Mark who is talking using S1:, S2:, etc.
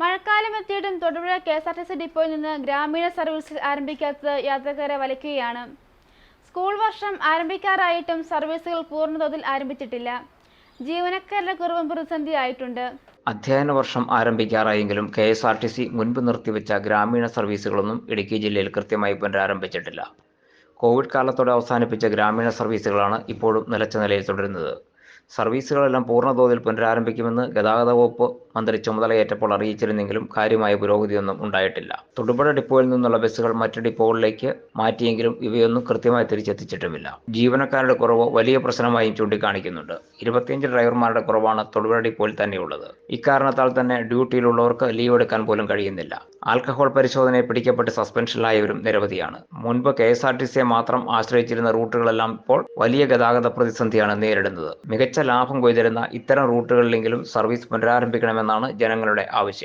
S1: മഴക്കാലം എത്തിയിട്ടും Thodupuzha K S R T C ഡിപ്പോയിൽ നിന്ന് ഗ്രാമീണ സർവീസ് ആരംഭിക്കാത്തത് യാത്രക്കാരെ വലയ്ക്കുകയാണ്. സ്കൂൾ വർഷം ആരംഭിക്കാറായിട്ടും സർവീസുകൾ പൂർണതോതിൽ ആരംഭിച്ചിട്ടില്ല. ജീവനക്കാരുടെ കുറവും പ്രതിസന്ധിയായിട്ടുണ്ട്.
S2: അധ്യയന വർഷം ആരംഭിക്കാറായെങ്കിലും K S R T C മുൻപ് നിർത്തിവെച്ച ഗ്രാമീണ സർവീസുകളൊന്നും ഇടുക്കി ജില്ലയിൽ കൃത്യമായി പുനരാരംഭിച്ചിട്ടില്ല. കോവിഡ് കാലത്തോടെ അവസാനിപ്പിച്ച ഗ്രാമീണ സർവീസുകളാണ് ഇപ്പോഴും നിലച്ച നിലയിൽ തുടരുന്നത്. സർവീസുകളെല്ലാം പൂർണതോതിൽ പുനരാരംഭിക്കുമെന്ന് ഗതാഗത വകുപ്പ് മന്ത്രി ചുമതലയേറ്റപ്പോൾ അറിയിച്ചിരുന്നെങ്കിലും കാര്യമായ പുരോഗതിയൊന്നും ഉണ്ടായിട്ടില്ല. തൊടുപുഴ ഡിപ്പോയിൽ നിന്നുള്ള ബസ്സുകൾ മറ്റ് ഡിപ്പോകളിലേക്ക് മാറ്റിയെങ്കിലും ഇവയൊന്നും കൃത്യമായി തിരിച്ചെത്തിച്ചിട്ടുമില്ല. ജീവനക്കാരുടെ കുറവ് വലിയ പ്രശ്നമായും ചൂണ്ടിക്കാണിക്കുന്നുണ്ട്. ഇരുപത്തിയഞ്ച് ഡ്രൈവർമാരുടെ കുറവാണ് തൊടുപുഴ ഡിപ്പോയിൽ തന്നെയുള്ളത്. ഇക്കാരണത്താൽ തന്നെ ഡ്യൂട്ടിയിലുള്ളവർക്ക് ലീവ് എടുക്കാൻ പോലും കഴിയുന്നില്ല. ആൽക്കഹോൾ പരിശോധനയെ പിടിക്കപ്പെട്ട് സസ്പെൻഷനിലായവരും നിരവധിയാണ്. മുൻപ് കെ എസ് ആർ ടി സിയെ മാത്രം ആശ്രയിച്ചിരുന്ന റൂട്ടുകളെല്ലാം ഇപ്പോൾ വലിയ ഗതാഗത പ്രതിസന്ധിയാണ് നേരിടുന്നത്. മികച്ച ലാഭം കൊയ്തിരുന്ന ഇത്തരം റൂട്ടുകളിലെങ്കിലും സർവീസ് പുനരാരംഭിക്കണമെന്നാണ് ജനങ്ങളുടെ ആവശ്യം.